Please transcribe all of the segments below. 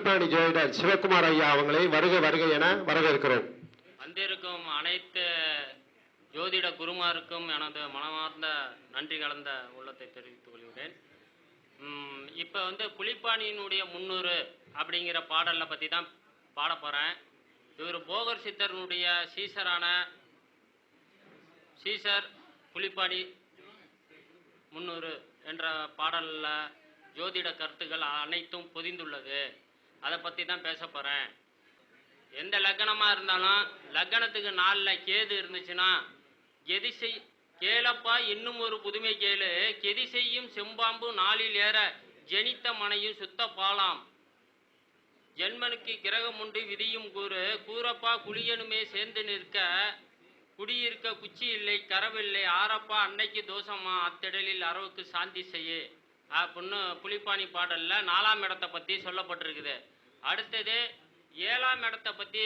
ஜோதிடர் சிவகுமார் ஐயா அவங்களை வருக வருக என வரவேற்கிறோம். வந்திருக்கும் அனைத்து ஜோதிட குருமாருக்கும் எனது மனமார்ந்த நன்றி கலந்த உள்ளத்தை தெரிவித்துக் கொள்கிறேன். ம், இப்ப வந்து புலிப்பாணியினுடைய முன்னூறு அப்படிங்கிற பாடலை பத்தி தான் பாட போறேன். இவர் போகர் சித்தர்னுடைய சீசரான சீசர் புலிப்பாணி முன்னூறு என்ற பாடலில் ஜோதிட கருத்துக்கள் அனைத்தும் பொதிந்துள்ளது. அதை பற்றி தான் பேச போகிறேன் எந்த லக்கணமாக இருந்தாலும் லக்னத்துக்கு நாலில் கேது இருந்துச்சுன்னா கெதி செய் கேளப்பா இன்னும் ஒரு புதுமை கேளு. கெதி செய்யும் செம்பாம்பு நாளில் ஏற ஜெனித்த மனையும் சுத்த பாலாம். ஜென்மனுக்கு கிரகம் உண்டு விதியும் கூறு. கூறப்பா குளியனுமே சேர்ந்து நிற்க. குடியிருக்க குச்சி இல்லை கரவில்லை. ஆரப்பா அன்னைக்கு தோஷமா? அத்திடலில் அரவுக்கு சாந்தி செய்யு. அப்படின்னு புலிப்பாணி பாடலில் நாலாம் இடத்தை பற்றி சொல்லப்பட்டிருக்குது. அடுத்தது ஏழாம் இடத்தை பற்றி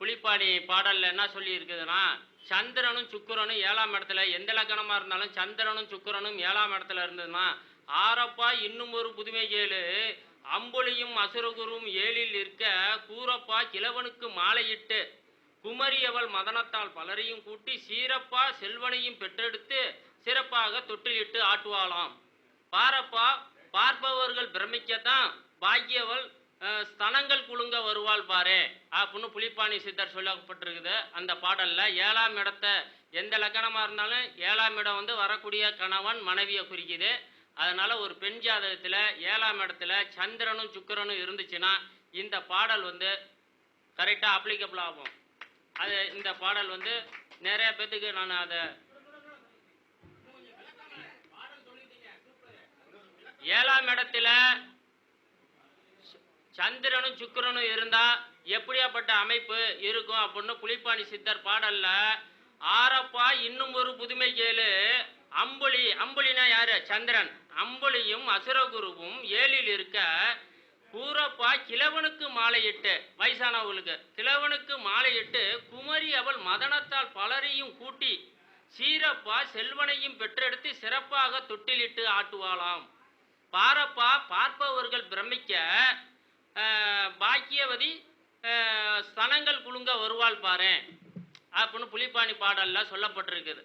புலிப்பாணி பாடலில் என்ன சொல்லியிருக்குதுன்னா சந்திரனும் சுக்கரனும் ஏழாம் இடத்துல எந்த லக்கணமா இருந்தாலும் சந்திரனும் சுக்கரனும் ஏழாம் இடத்துல இருந்ததுன்னா ஆரப்பா இன்னும் ஒரு புதுமை கேளு. அம்புலியும் அசுரகுரும் ஏழில் இருக்க கூரப்பா கிழவனுக்கு மாலையிட்டு குமரி அவள் மதனத்தால் பலரையும் கூட்டி சீரப்பா செல்வனையும் பெற்றெடுத்து சிறப்பாக தொட்டிலிட்டு ஆட்டுவாளாம். பாரப்பா பார்ப்பவர்கள் பிரமிக்கத்தான் பாக்கியவள் ஸ்தனங்கள் குழுங்க வருவாள் பாரு அப்படின்னு புலிப்பாணி சித்தர் சொல்லப்பட்டிருக்குது அந்த பாடலில். ஏழாம் இடத்த எந்த லக்கணமாக இருந்தாலும் ஏழாம் இடம் வந்து வரக்கூடிய கணவன் மனைவியை குறிக்குது. அதனால் ஒரு பெண் ஜாதகத்தில் ஏழாம் இடத்துல சந்திரனும் சுக்கிரனும் இருந்துச்சுன்னா இந்த பாடல் வந்து கரெக்டாக அப்ளிகபிள் ஆகும். அது இந்த பாடல் வந்து நிறைய பேத்துக்கு நான் அதை ஏழாம் இடத்துல ச- சந்திரனும் சுக்கிரனும் இருந்தா எப்படியாப்பட்ட அமைப்பு இருக்கும் அப்படின்னு புலிப்பாணி சித்தர் பாடல்ல ஆரப்பா இன்னும் ஒரு புதுமை கேளு. அம்புலி அம்புலினா யாரு? சந்திரன். அம்புலியும் அசுரகுருவும் ஏழில் இருக்க கூரப்பா கிழவனுக்கு மாலையிட்டு. வயசானவங்களுக்கு கிழவனுக்கு மாலையிட்டு குமரி அவள் மதனத்தால் பலரையும் கூட்டி சீரப்பா செல்வனையும் பெற்றெடுத்து சிறப்பாக தொட்டிலிட்டு ஆட்டுவாளாம். பாரப்பா பார்ப்பவர்கள் பிரமிக்க பாக்கியவதி ஸ்தனங்கள் குலுங்க வருவாள் பாரு அப்படின்னு புலிப்பாணி பாடலில் சொல்லப்பட்டிருக்குது.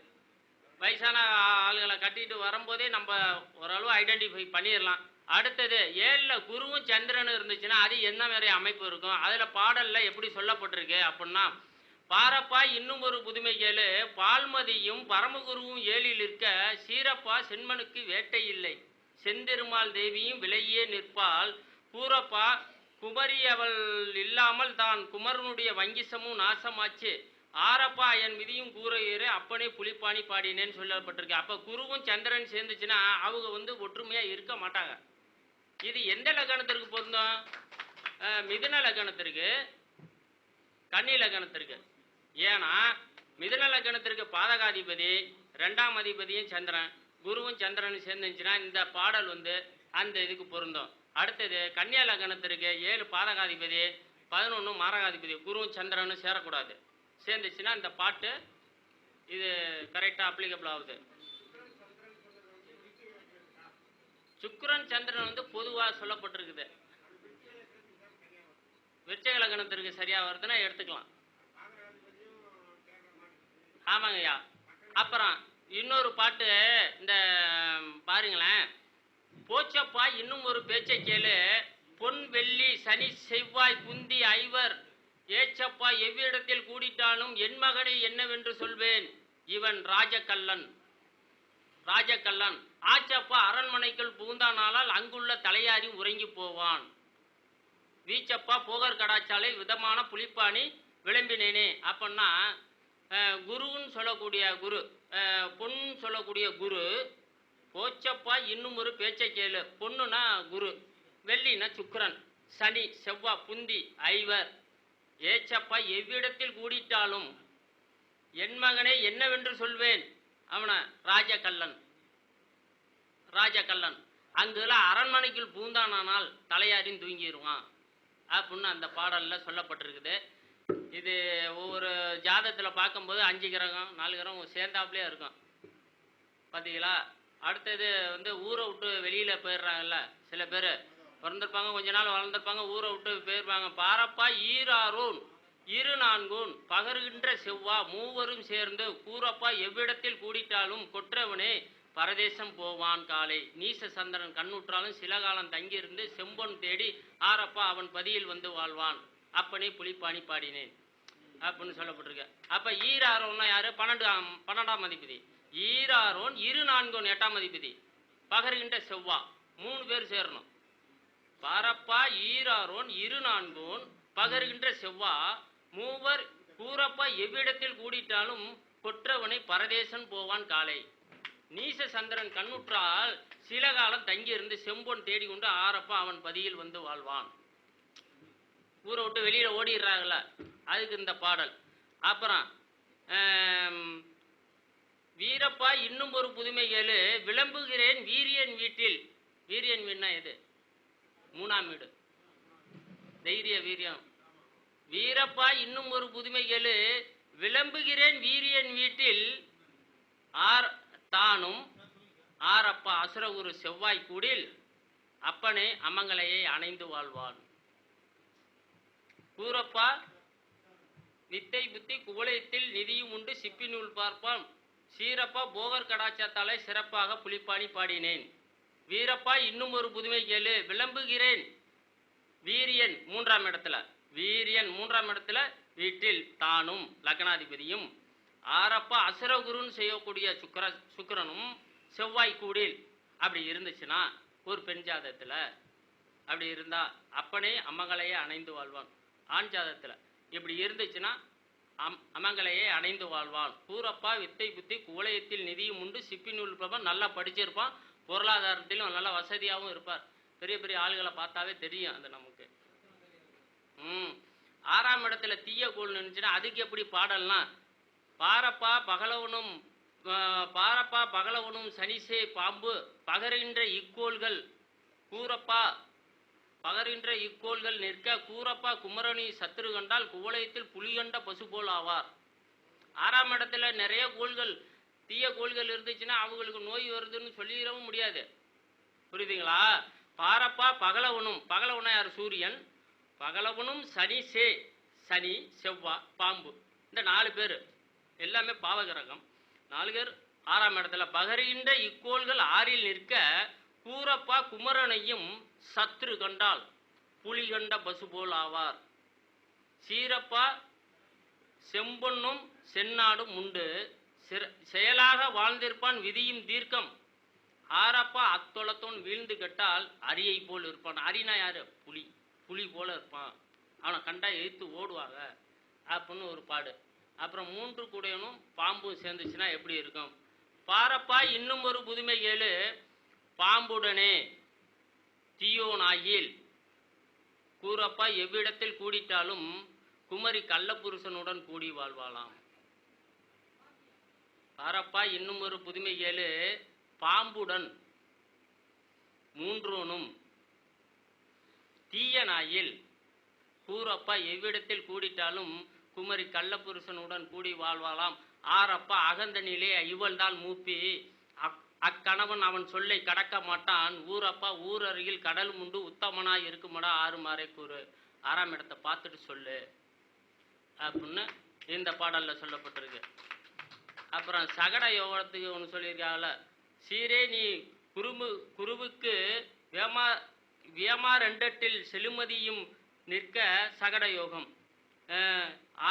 வயசான ஆளுகளை கட்டிட்டு வரும்போதே நம்ம ஓரளவு ஐடென்டிஃபை பண்ணிடலாம் அடுத்தது ஏழில் குருவும் சந்திரனும் இருந்துச்சுன்னா அது என்ன மாதிரி அமைப்பு இருக்கும்? அதில் பாடலில் எப்படி சொல்லப்பட்டிருக்கு அப்படின்னா பாரப்பா இன்னும் ஒரு புதுமை கேளு பால்மதியும் பரமகுருவும் ஏழில் இருக்க சீரப்பா செண்மனுக்கு வேட்டை இல்லை. செந்தெருமாள் தேவியும் விலையே நிற்பாள். கூறப்பா குமரி அவள் இல்லாமல் தான் குமரனுடைய வங்கிசமும் நாசமாச்சு. ஆரப்பா என் மிதியும் கூரையேறு அப்பனே புலிப்பாணி பாடினேன்னு சொல்லப்பட்டிருக்கு. அப்போ குருவும் சந்திரன் சேர்ந்துச்சுன்னா அவங்க வந்து ஒற்றுமையாக இருக்க மாட்டாங்க. இது எந்த லக்கணத்திற்கு பொருந்தும்? மிதுன லக்கணத்திற்கு கன்னி லக்கணத்திற்கு. ஏன்னா மிதுன லக்கணத்திற்கு பாதகாதிபதி ரெண்டாம் அதிபதியும் சந்திரன். குருவும் சந்திரனும் சேர்ந்துச்சுன்னா இந்த பாடல் வந்து அந்த இதுக்கு பொருந்தும். அடுத்தது கன்னியா லக்னத்திற்கு ஏழு பாதகாதிபதி பதினொன்று மாரகாதிபதி குருவும் சந்திரனும் சேரக்கூடாது. சேர்ந்துச்சுன்னா இந்த பாட்டு இது கரெக்டாக அப்ளிகபிள் ஆகுது. சுக்கரன் சந்திரன் வந்து பொதுவாக சொல்லப்பட்டிருக்குது. விருச்சக லக்னத்திற்கு சரியாக வருதுன்னா எடுத்துக்கலாம். ஆமாங்கய்யா. அப்புறம் இன்னொரு பாட்டு இந்த பாருங்களேன். போச்சப்பா இன்னும் ஒரு பேச்சை கேளு. பொன் வெள்ளி சனி செவ்வாய் குந்தி ஐவர். ஏச்சப்பா எவ்விடத்தில் கூடிட்டாலும் என் மகனை என்னவென்று சொல்வேன். இவன் ராஜகல்லன். ராஜகல்லன். ஆச்சப்பா அரண்மனைக்குள் புகுந்தானானால் அங்குள்ள தலையாரி உறங்கி போவான். வீச்சப்பா போகர் கடாச்சாலை விதமான புலிப்பாணி விளம்பினேனே. அப்படின்னா குருன்னு சொல்லக்கூடிய குரு அஹ், பொன் சொல்லக்கூடிய குரு போச்சப்பா இன்னும் ஒரு பேச்சை கேளு. பொண்ணுனா குரு வெள்ளினா சுக்கரன் சனி செவ்வாய் புந்தி ஐவர். ஏச்சப்பா எவ்விடத்தில் கூடிட்டாலும் என் மகனே என்னவென்று சொல்வேன்? அவன ராஜகல்லன். ராஜகல்லன். அங்கெல்லாம் அரண்மனைக்குள் பூந்தானானால் தலையாரின் தூங்கிடுவான் அப்படின்னு அந்த பாடலில் சொல்லப்பட்டிருக்குது. இது ஒவ்வொரு ஜாதகத்தில் பார்க்கும்போது அஞ்சு கிரகம் நாலு கிரகம் சேர்ந்தாப்புலேயே இருக்கும். பார்த்தீங்களா அடுத்தது வந்து ஊரை விட்டு வெளியில் போயிடுறாங்கல்ல சில பேர். பிறந்திருப்பாங்க கொஞ்ச நாள் வளர்ந்துருப்பாங்க ஊரை விட்டு போயிருப்பாங்க. பாரப்பா ஈராரூன் இரு நான்கோன் பகருகின்ற செவ்வா மூவரும் சேர்ந்து கூறப்பா எவ்விடத்தில் கூடிட்டாலும் கொற்றவனே பரதேசம் போவான் காலை. நீச சந்திரன் கண்ணுற்றாலும் சில காலம் தங்கியிருந்து செம்பொன் தேடி ஆரப்பா அவன் பதியில் வந்து வாழ்வான். அப்பனே புலிப்பாணி பாடினேன். அப்படின்னு சொல்லப்பட்டிருக்கு. அப்ப ஈராரோன்னா யாரு? பன்னெண்டாம் பன்னெண்டாம் அதிபதி. ஈராரோன் இரு நான்கோன் எட்டாம் அதிபதி. பகருகின்ற செவ்வா. மூணு பேர் சேரணும். பரப்பா ஈராரோன் இரு நான்கோன் பகருகின்ற செவ்வா. மூவர் கூறப்பா எவ்விடத்தில் கூடிட்டாலும் கொற்றவனை பரதேசன் போவான் காலை. நீச சந்திரன் கண்ணுற்றால் சில காலம் தங்கியிருந்து செம்பொன் தேடிக்கொண்டு ஆரப்பா அவன் பதியில் வந்து வாழ்வான். ஊரை விட்டு வெளியில் ஓடிடுறாங்கள? அதுக்கு இந்த பாடல். அப்புறம் வீரப்பா இன்னும் ஒரு புதுமை கேளு. விளம்புகிறேன் வீரியன் வீட்டில். வீரியன் வீடுனா எது? மூணாம் வீடு. தைரிய வீரியம். வீரப்பா இன்னும் ஒரு புதுமை கேளு. விளம்புகிறேன் வீரியன் வீட்டில். ஆர் தானும். ஆரப்பா அசுரகுரு செவ்வாய் கூடில் அப்பனே அமங்கலையை அணைந்து வாழ்வான். கூறப்பா வித்தை புத்தி குவலயத்தில் நிதியும் உண்டு சிப்பி நூல் பார்ப்பான் சீரப்பா போகர் கடாச்சத்தாலே சிறப்பாக புலிப்பாணி பாடினேன். வீரப்பா இன்னும் ஒரு புதுமை கேளு விளம்புகிறேன். வீரியன் மூன்றாம் இடத்துல வீரியன் மூன்றாம் இடத்துல வீட்டில் தானும் லக்னாதிபதியும். ஆரப்பா அசுரகுருன்னு செய்யக்கூடிய சுக்கர சுக்கரனும் செவ்வாய் கூடில். அப்படி இருந்துச்சுன்னா ஒரு பெண் ஜாதத்தில் அப்படி இருந்தால் அப்பனே அம்மங்களையே அணைந்து வாழ்வான். ஆண் ஜாதத்தில் இப்படி இருந்துச்சுன்னா அம் அமங்கலையே அணைந்து வாழ்வான் கூறப்பா வித்தை புத்தி குவலயத்தில் நிதியும் உண்டு. சிப்பி நூல் நல்லா படிச்சிருப்பான். பொருளாதாரத்திலும் நல்ல வசதியாகவும் இருப்பார். பெரிய பெரிய ஆளுகளை பார்த்தாவே தெரியும் அது நமக்கு. ம். ஆறாம் இடத்துல தீய கோள் நினைச்சுன்னா அதுக்கு எப்படி பாடலாம் பாரப்பா பகலவனும் பாரப்பா பகலவனும் சனிசே பாம்பு பகருகின்ற இக்கோள்கள் கூறப்பா பகருகின்ற இக்கோள்கள் நிற்க கூரப்பா குமரணி சத்துரு கண்டால் குவளையத்தில் புலிகண்ட பசு போல் ஆவார். ஆறாம் இடத்துல நிறைய கோள்கள் தீய கோள்கள் இருந்துச்சுன்னா அவங்களுக்கு நோய் வருதுன்னு சொல்லிடவும் முடியாது. புரியுதுங்களா? பாரப்பா பகலவனும் பகலவனா யார்? சூரியன். பகலவனும் சனி சே சனி செவ்வா பாம்பு. இந்த நாலு பேர். எல்லாமே பாவகிரகம். நாலு பேர் ஆறாம் இடத்துல பகருகின்ற இக்கோள்கள் ஆறில் நிற்க கூரப்பா குமரனையும் சத்ரு கண்டால் புலி கண்ட பசு போல் ஆவார். சீரப்பா செம்பொன்னும் செந்நாடும் உண்டு. சிற- செயலாக வாழ்ந்திருப்பான் விதியும் தீர்க்கம். ஆரப்பா அத்தொளத்தோன் வீழ்ந்து கெட்டால் அரியை போல் இருப்பான். அரினா யாரு? புலி. புலி போல இருப்பான். அவனை கண்டா எதிர்த்து ஓடுவாங்க. அப்படின்னு ஒரு பாடு. அப்புறம் மூன்று கூடையனும் பாம்பும் சேர்ந்துச்சுன்னா எப்படி இருக்கும்? பாரப்பா இன்னும் ஒரு புதுமை கேளு. பாம்புடனே தீயோனாயில் கூறப்பா எவ்விடத்தில் கூடிட்டாலும் குமரி கள்ளப்புருஷனுடன் கூடி வாழ்வாளாம். பாரப்பா இன்னும் ஒரு புதுமை ஏழு பாம்புடன் மூன்றோனும் தீயனாயில் கூறப்பா எவ்விடத்தில் கூடிட்டாலும் குமரி கள்ளப்புருஷனுடன் கூடி வாழ்வாளாம். ஆரப்பா அகந்தனிலே இவள்தான் மூப்பி. அக்கணவன் அவன் சொல்லை கடக்க மாட்டான். ஊரப்பா ஊரருகில் கடல் முண்டு உத்தமனாய் இருக்குமடா ஆறு மாறை கூறு. ஆறாம் இடத்தை பார்த்துட்டு சொல்லு. அப்படின்னு இந்த பாடலில் சொல்லப்பட்டிருக்கு. அப்புறம் சகட யோகத்துக்கு ஒன்று சொல்லியிருக்காங்கல்ல சீரே நீ குருமு குருவுக்கு வேமா வியமா ரெண்டட்டில் செழுமதியும் நிற்க சகட யோகம்.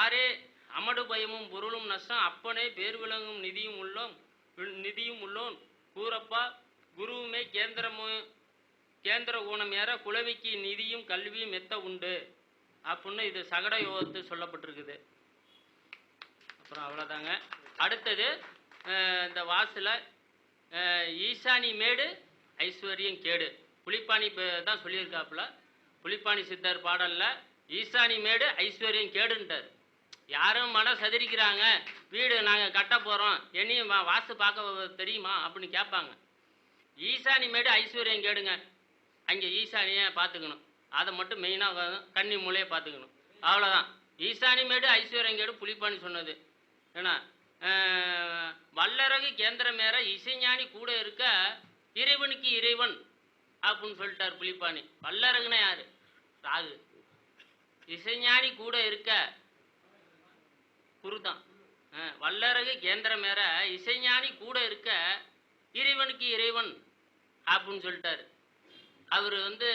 ஆரே அமடு பயமும் பொருளும் நஷ்டம் அப்பனே பேர் விளங்கும் நிதியும் உள்ளோம் நிதியும் உள்ளோன் கூறப்பா குருவுமே கேந்திரமும் கேந்திர ஊனம் ஏற குலவிக்கு நிதியும் கல்வியும் மெத்த உண்டு. அப்படின்னு இது சகட யோகத்து சொல்லப்பட்டிருக்குது. அப்புறம் அவ்வளோதாங்க அடுத்தது இந்த வாசில் ஈசானி மேடு ஐஸ்வர்யம் கேடு. புலிப்பாணி தான் சொல்லியிருக்காப்புல. புலிப்பாணி சித்தர் பாடலில் ஈசானி மேடு ஐஸ்வர்யம் கேடுன்ட்டார். யாரும் மன சதிரிக்கிறாங்க வீடு நாங்கள் கட்ட போகிறோம் என்னையும் வா- வாஸ்து பார்க்க தெரியுமா? அப்படின்னு கேட்பாங்க. ஈசானி மேடு ஐஸ்வர்யம் கேடுங்க. அங்கே ஈசானியை பார்த்துக்கணும். அதை மட்டும் மெயினாக கன்னி மூலையை பார்த்துக்கணும். அவ்வளோதான் ஈசானி மேடு ஐஸ்வர்யம் கேடு புலிப்பாணி சொன்னது. ஏன்னா வல்லரகு கேந்திரமேற இசைஞானி கூட இருக்க இறைவனுக்கு இறைவன் அப்படின்னு சொல்லிட்டார் புலிப்பாணி வல்லரகுனா யாரு? ராகு. இசைஞானி கூட இருக்க குருதான். அஹ், வல்லரகு கேந்திரமேற இசைஞானி கூட இருக்க இறைவனுக்கு இறைவன் அப்படின்னு சொல்லிட்டாரு. அவர் வந்து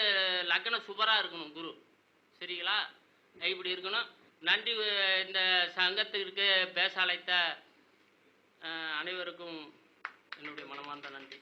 லக்ன சுபராக இருக்கணும் குரு. சரிங்களா? இப்படி இருக்கணும். நன்றி இந்த சங்கத்திற்கு பேச அழைத்த அனைவருக்கும் என்னுடைய மனமார்ந்த நன்றி.